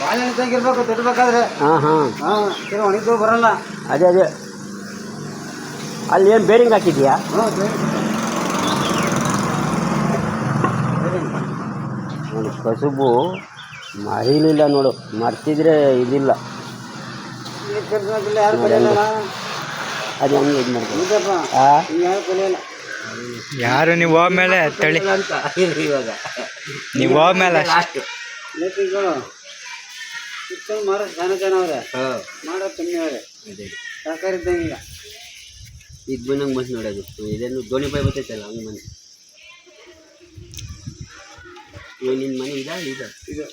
ಬಾಳೆಹಣ್ಣು ತೆಗಿರ್ಬೇಕು ತಿಡ್ಬೇಕಾದ್ರೆ ಹಾಂ ಹಾಂ. ಹಾಂ ಸರಿ ಒಣಗಿದ್ದು ಬರಲ್ಲ ಅದೇ ಅದೇ. ಅಲ್ಲಿ ಏನು ಬೇರಿಂಗ್ ಹಾಕಿದ್ಯಾ? ಹ್ಞೂ ನೋಡಿ ಕಸುಬು ಮರಿಲಿಲ್ಲ ನೋಡು ಮರ್ತಿದ್ರೆ ಇದಿಲ್ಲ. ಯಾರು ಕಲಿಯಲ್ಲ ಅದು ಹೆಂಗೆ ಇದು ಯಾರು ಕಲಿಯಲ್ಲ ಯಾರು ನೀವು ಹೋದ್ಮೇಲೆ ತಳಿ ಅಂತ ಇವಾಗ. ನೀವು ಹೋದ್ಮೇಲೆ ಲಾಸ್ಟ್ ಲೇಖಿಗಳು ಮಾರೋ ಜನ ಜನ ಅವ್ರೆ. ಹಾಂ. ಮಾಡೋ ಕಮ್ಮಿ ಅವ್ರೆ. ಅದೇ. ಸರ್ಕಾರ ಇದ್ದಂಗೆ ಈಗ. ಇದು ಬಂದಂಗೆ ಬಂತು ನೋಡೋದು. ಇದೇನು ದೋಣಿ ಪೈ ಬರ್ತೈತಲ್ಲ ಹಂಗೆ ಮನೆ. ನಿನ್ನ ಮನೆ ಇದ ಇದ? ಇದು.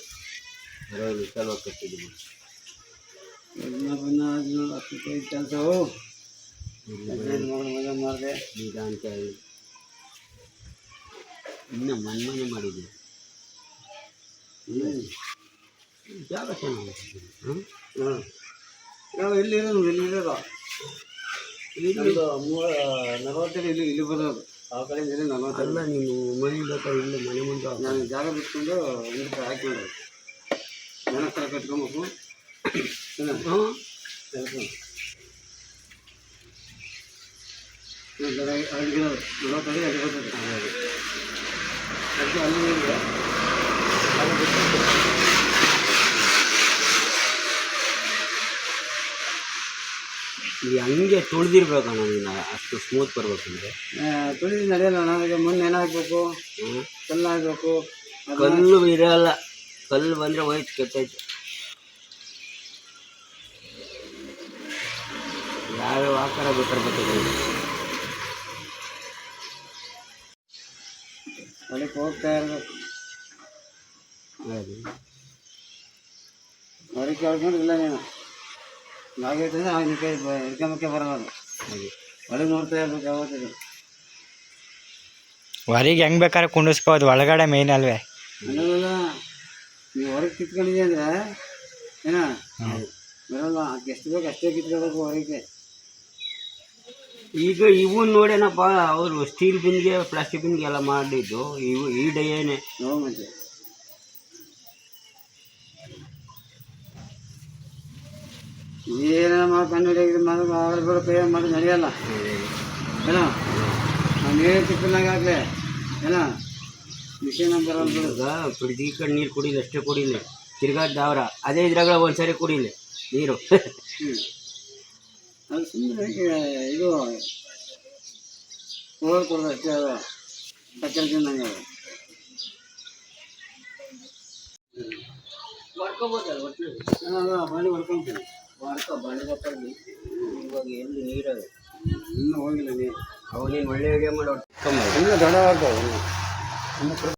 ಬರೋದು ಚಲೋ ಕಟ್ಟಿದ್ದೀನಿ ಎಲ್ಲ ಬನ್ನ ಹದಿನೇಳು ಹತ್ತೈದು ಕೆಲಸವು. ಹದಿನೈದು ಮಗಳು ಮದುವೆ ಮಾಡಿದೆ. ಈಗ ಅಂತ ಹೇಳಿ. ಇನ್ನು ಮನೆ ಮನೆ ಮಾಡಿದ್ದೀನಿ ಹ್ಞೂ ಜಾಗ ಚೆನ್ನಾಗಿ ಹ್ಞೂ ನಾವು ಎಲ್ಲಿರೋದು ಎಲ್ಲಿರೋದು ಇದು ಮೂವ ನಲವತ್ತಲ್ಲಿ ಇಲ್ಲಿ ಇಲ್ಲಿ ಬರೋದು ಆ ಕಡೆಯಿಂದ ಇಲ್ಲಿ ನಲವತ್ತಲ್ಲ ನೀನು ಮನೆ ಬೇಕಾದ್ರೆ ಇಲ್ಲ ಮನೆ ಮುಂದೆ ನಾನು ಜಾಗ ಬಿಟ್ಕೊಂಡು ಒಂದು ರೂಪಾಯಿ ಹಾಕ್ಕೊಂಡು ಜನ ಕಡೆ ಕಟ್ಕೊಬೇಕು? ಹ್ಞೂ. ಇದು ಜನ ಅಲ್ಲಿಗಿರೋದು ಅಲ್ಲಿ ಬರ್ತದೆ ಅಲ್ಲಿ ಇದೆ. ಜಾಗ ಬಿಟ್ಟು ಹಂಗೆ ತುಳಿದಿರ್ಬೇಕು ನೀನು ಅಷ್ಟು ಸ್ಮೂತ್ ಬರ್ಬೇಕಂದ್ರೆ ಅಂದ್ರೆ. ತುಳಿದು ನಡೆಯಲ್ಲ ನನಗೆ ಮುಂದೆ ಏನಾಗಬೇಕು ಕಲ್ಲಾಗಬೇಕು ಕಲ್ಲು ಇರೋಲ್ಲ ಕಲ್ಲು ಬಂದರೆ ಹೋಯ್ತು ಕೆಟ್ಟೈತೆ ಯಾವ್ಯಾವ ಆಕಾರ ಬೇಕಾದ್ರೆ ಬರ್ತದೆ ಹೊಲಕ್ಕೆ ಹೋಗ್ತಾ ಇರಬೇಕು ಅದಕ್ಕೆ ಹೇಳ್ಕೊಂಡು ಇಲ್ಲ ನೀನು. ನಾಗೈತಂದ್ರೆ ಅವನ ಕೈ ಹಿಡ್ಕೊಂಬಕ್ಕೆ ಹಾಗೆ. ಒಳಗೆ ನೋಡ್ತಾ ಇರ್ಬೇಕು ಯಾವತ್ತಿದ್ರು. ಹೊರಗೆ ಹೆಂಗ್ ಬೇಕಾದ್ರೆ ಕುಂಡಿಸ್ಕೋದು ಒಳಗಡೆ ಮೇನ್ ಅಲ್ವೇ. ಅನ್ನೋದಲ್ಲ ನೀವು ಹೊರಗೆ ಕಿತ್ಕೊಂಡಿದ್ದೆ ಅಂದ್ರೆ ಏನ? ಬರಲ್ಲ ಅದಕ್ಕೆ ಎಷ್ಟು ಬೇಕು ಅಷ್ಟೇ ಕಿತ್ಕೋಬೇಕು ಹೊರಗೆ. ಈಗ ಇವು ನೋಡೇನಪ್ಪ ಅವರು ಸ್ಟೀಲ್ ಬಿನ್ಗೆ ಪ್ಲಾಸ್ಟಿಕ್ ಬಿನ್ಗೆ ಎಲ್ಲ ಮಾಡಿದ್ದು. ಇವು ಈ ಡೈಯೇನೆ ನೋವು ಮತ್ತೆ. ಏನ ಮಾಡಿ ಹಿಡಿಯೋದು ಮಾಡೋದು ಕೈ ಮಾಡಿ ನಡೆಯಲ್ಲ ಏನೋ ನಾವು ಏನು ತಿಪ್ಪಿನಾಗ ಆಗಲಿ ಏನೋ ಮಿಷಿನ್ ಕುಡಿದು ಈ ಕಡೆ ನೀರು ಕುಡಿಲಿ ಅಷ್ಟೇ ಕುಡಿಲಿ ತಿರ್ಗಾದ ದಾವರ ಅದೇ ಇದ್ರಾಗ ಒಂದ್ಸರಿ ಕುಡಿಲಿ ನೀರು ಅದು ಸುಮ್ಮನೆ ಇದು ಹೋಗಿ ಕೊಡೋದು ಅಷ್ಟೇ ಅದು ಸಕ್ಕರೆ ತಿನ್ನಂಗೆ ಅದು ನಾನು ಬಾಳಿ ಹೊಡ್ಕೊಂತೀನಿ ಗೊತ್ತಾಗಿ ಇವಾಗ ಎಲ್ಲಿ ನೀರು ಇನ್ನೂ ಹೋಗಿಲ್ಲ ನೀರು. ಅವನೇನು ಒಳ್ಳೆ ಅಡುಗೆ ಮಾಡಿ ಇನ್ನೂ ದೊಡ್ಡ ಆಗ್ತಾವೆ